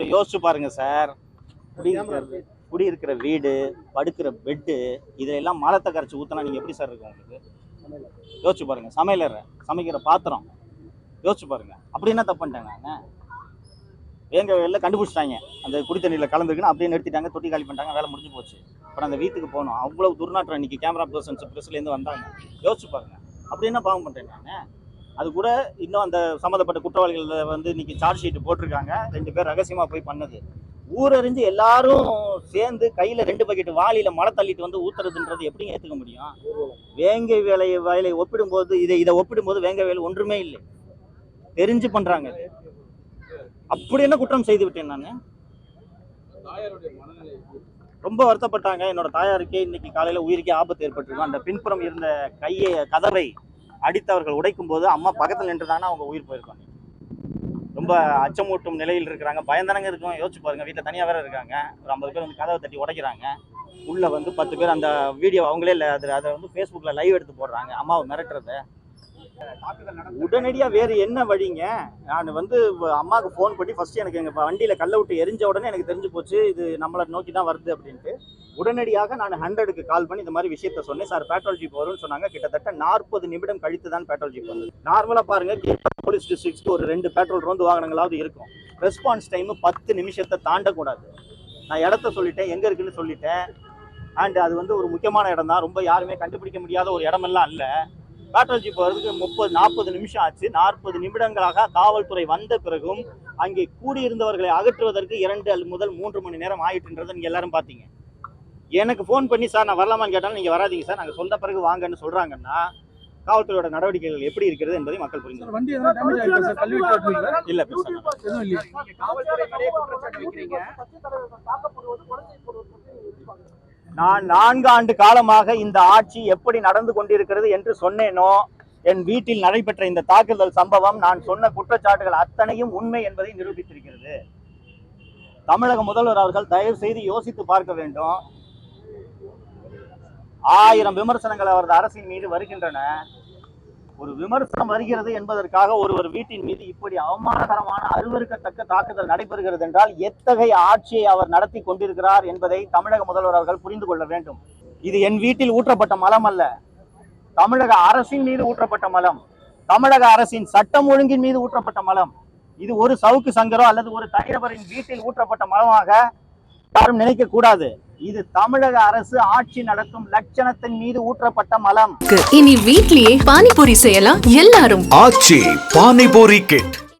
கொஞ்சம் யோசிச்சு பாருங்க சார். குடியிருக்கிற குடியிருக்கிற வீடு படுக்கிற பெட்டு இதுல எல்லாம் மரத்தை கரைச்சி ஊத்தினா நீங்க எப்படி சார் இருக்கும் உங்களுக்கு? யோசிச்சு பாருங்க சமையலற சமைக்கிற பாத்திரம். யோசிச்சு பாருங்க. அப்படி என்ன தப்பு பண்ணிட்டேன் நான்? வேங்க வெளில கண்டுபிடிச்சிட்டாங்க. அந்த குடி தண்ணியில் கலந்துருக்குன்னு அப்படியே நிறுத்திட்டாங்க தொட்டி காலி பண்ணிட்டாங்க வேலை முடிஞ்சு போச்சு. அப்புறம் அந்த வீட்டுக்கு போகணும் அவ்வளவு துர்நாற்றம் இன்னைக்கு கேமரா பர்சன்ஸ் ப்ரெஸ்லேருந்து வந்தாங்க. யோசிச்சு பாருங்க. அப்படி என்ன பாவம் பண்ணிட்டேன் நான்? அது கூட இன்னும் அந்த சம்மந்தப்பட்ட குற்றவாளிகள் வந்து இன்னைக்கு சார்ஜ் ஷீட் போட்டிருக்காங்க. ரெண்டு பேர் ரகசியமாக போய் பண்ணது. ஊரறிஞ்சு எல்லாரும் சேர்ந்து கையில் ரெண்டு பக்கெட் வாளியில் மழை தள்ளிட்டு வந்து ஊத்துறதுன்றது எப்படிங்க ஏற்றுக்க முடியும்? வேங்கை வேலை வேலையை ஒப்பிடும்போது இதை இதை ஒப்பிடும்போது வேங்கை வேலை ஒன்றுமே இல்லை. தெரிஞ்சு பண்ணுறாங்க அப்படி என்ன குற்றம் செய்து விட்டேன் நான்? ரொம்ப வருத்தப்பட்டாங்க. என்னோட தாயாருக்கே இன்னைக்கு காலையில் உயிருக்கே ஆபத்து ஏற்பட்டிருக்கும் அந்த பின்புறம் இருந்த கையை கதவை அடித்தவர்கள் உடைக்கும் போது அம்மா பக்கத்தில் நின்றுதாங்கன்னா அவங்க உயிர் போயிருக்காங்க ரொம்ப அச்சமூட்டும் நிலையில் இருக்கிறாங்க. பயந்தனங்க இருக்கும் யோசிச்சு பாருங்க. வீட்டில் தனியாக வேற இருக்காங்க. ஒரு ஐம்பது பேர் வந்து கதவை தட்டி உடைக்கிறாங்க. உள்ளே வந்து பத்து பேர் அந்த வீடியோ அவங்களே இல்லை அது அதை வந்து ஃபேஸ்புக்கில் லைவ் எடுத்து போடுறாங்க. அம்மாவை மிரட்டுறத. உடனடியாக வேறு என்ன வழிங்க? நான் வந்து அம்மாவுக்கு ஃபோன் பண்ணி ஃபர்ஸ்ட் எனக்கு எங்கள் வண்டியில் கல்லை விட்டு எரிஞ்ச உடனே எனக்கு தெரிஞ்சு போச்சு இது நம்மளை நோக்கி தான் வருது அப்படின்ட்டு. உடனடியாக நான் ஹண்ட்ரடுக்கு கால் பண்ணி இந்த மாதிரி விஷயத்த சொன்னேன். சார் பேட்ரோல் ஜீப் வரும்னு சொன்னாங்க. கிட்டத்தட்ட நாற்பது நிமிடம் கழித்து தான் பேட்ரோல் ஜீப் வந்தது. நார்மலாக பாருங்க போலீஸ் டிஸ்ட்ரிக்ஸ்க்கு ஒரு ரெண்டு பெட்ரோல் ரோந்து வாகனங்களாவது இருக்கும். ரெஸ்பான்ஸ் டைம் பத்து நிமிஷத்தை தாண்டக்கூடாது. நான் இடத்த சொல்லிட்டேன் எங்கே இருக்குன்னு சொல்லிட்டேன். அண்ட் அது வந்து ஒரு முக்கியமான இடம் தான். ரொம்ப யாருமே கண்டுபிடிக்க முடியாத ஒரு இடமெல்லாம் இல்லை பேட்ரோல் ஜீப் வர்றதுக்கு முப்பது நாற்பது நிமிஷம் ஆச்சு நாற்பது நிமிடங்களாக காவல்துறை வந்த பிறகும் அங்கே கூடியிருந்தவர்களை அகற்றுவதற்கு இரண்டு அல்லது முதல் மூன்று மணி நேரம் ஆயிட்டுன்றதை நீங்கள் எல்லாரும் பார்த்தீங்க எனக்கு ஃபோன் பண்ணி சார் நான் வரலாமான்னு கேட்டாலும் நீங்கள் வராதீங்க சார் நாங்கள் சொன்ன பிறகு வாங்கன்னு சொல்கிறாங்கன்னா காவல்துறையோட நடவடிக்கைகள் எப்படி இருக்கிறது என்பதை மக்கள் புரிந்து சார் வண்டி இல்லை நான் நான்கு ஆண்டு காலமாக இந்த ஆட்சி எப்படி நடந்து கொண்டிருக்கிறது என்று சொன்னேனோ என் வீட்டில் நடைபெற்ற இந்த தாக்குதல் சம்பவம் நான் சொன்ன குற்றச்சாட்டுகள் அத்தனையும் உண்மை என்பதை நிரூபித்திருக்கிறது. தமிழக முதல்வர் அவர்கள் தயவு செய்து யோசித்து பார்க்க வேண்டும். ஆயிரம் விமர்சனங்கள் அவரது அரசின் மீது வருகின்றன. ஒரு விமர்சனம் வருகிறது என்பதற்காக ஒருவர் வீட்டின் மீது இப்படி அவமானகரமான அருவருக்கத்தக்க தாக்குதல் நடைபெறுகிறது என்றால் எத்தகைய ஆட்சியை அவர் நடத்தி கொண்டிருக்கிறார் என்பதை தமிழக முதல்வர் அவர்கள் புரிந்து கொள்ள வேண்டும். இது என் வீட்டில் ஊற்றப்பட்ட மலம் அல்ல. தமிழக அரசின் மீது ஊற்றப்பட்ட மலம். தமிழக அரசின் சட்டம் ஒழுங்கின் மீது ஊற்றப்பட்ட மலம். இது ஒரு சவுக்கு சங்கரோ அல்லது ஒரு தனிநபரின் வீட்டில் ஊற்றப்பட்ட மலமாக யாரும் நினைக்க கூடாது. இது தமிழக அரசு ஆட்சி நடத்தும் லட்சணத்தின் மீது ஊற்றப்பட்ட மலம். இனி வீட்லயே பானிபூரி செய்யலாம். எல்லாரும் ஆச்சி பானிபூரி கிட்